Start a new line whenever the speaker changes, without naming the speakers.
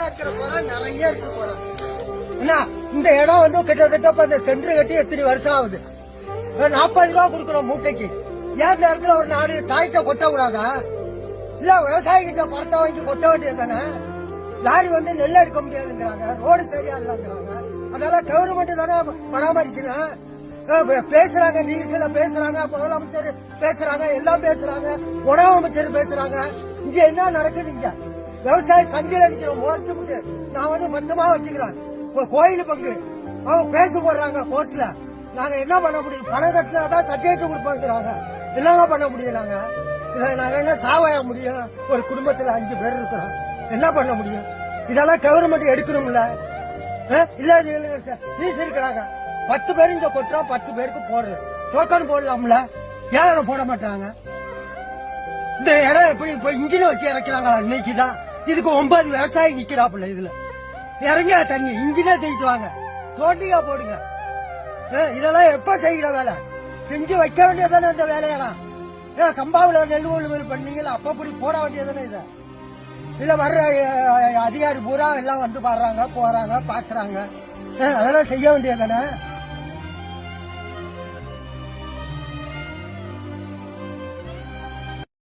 நிறைய இருக்கு போறோம் என்ன இந்த இடம் வந்து கிட்டத்தட்ட இப்ப இந்த சென்டர் கட்டி எத்தனை வருஷம் ஆகுது? நாற்பது ரூபா கொடுக்குறோம் மூட்டைக்கு. ஏன் இந்த இடத்துல ஒரு நாலு காய்ச்ச கொட்ட கூடாதா இல்ல விவசாயி கிட்ட பணத்தை வாங்கி கொட்ட வேண்டியது தானே லாரி வந்து நெல் எடுக்க முடியாதுங்கிறாங்க ரோடு சரியா இல்லைங்கிறாங்க அதனால கவர்மெண்ட் தானே பராமரிக்கணும் பேசுறாங்க பேசுறாங்க சில பேசுறாங்க முதலமைச்சர் பேசுறாங்க எல்லாம் பேசுறாங்க உணவு அமைச்சர் பேசுறாங்க. இங்க என்ன நடக்குது இங்க? விவசாய சந்தையில் அடிக்கிறோம் மோசம் நான் வந்து மொத்தமா வச்சுக்கிறேன். கோயில் பங்கு. அவங்க பேச போடுறாங்க கோர்ட்ல. நாங்க என்ன பண்ண முடியும்? பணம் கட்டினாதான் சர்டிபிகேட் கொடுப்பாங்கிறாங்க. என்னங்க பண்ண முடியும் நாங்க? நாங்க என்ன சாவாய முடியும்? ஒரு குடும்பத்துல அஞ்சு பேர் இருக்கிறோம். என்ன பண்ண முடியும்? இதெல்லாம் கவர்மெண்ட் எடுக்கணும்ல. இல்ல இது இருக்கிறாங்க. பத்து பேர் இங்க கொட்டுறோம் பத்து பேருக்கு போடுறோம் டோக்கன் போடலாம்ல. ஏன் போட மாட்டாங்க? இந்த இடம் எப்படி இப்ப இன்ஜினை வச்சு இறக்கிறாங்களா? இன்னைக்கு தான் இதுக்கு ஒன்பது விவசாயி நிக்கிறாப்புல இதுல. இறங்க தண்ணி இன்ஜினே தூக்கிட்டு வாங்க. தோண்டியா போடுங்க. இதெல்லாம் எப்ப செய்கிற வேலை? செஞ்சு வைக்க வேண்டியதானே இந்த வேலையெல்லாம். ஏன் சம்பாவில நெல் கொள்முதல் பண்ணீங்களா அப்ப அப்படி போட வேண்டியதானே இதை? இல்ல வர்ற அதிகாரி பூரா எல்லாம் வந்து பாடுறாங்க போறாங்க பாக்குறாங்க. அதெல்லாம் செய்ய வேண்டியதானே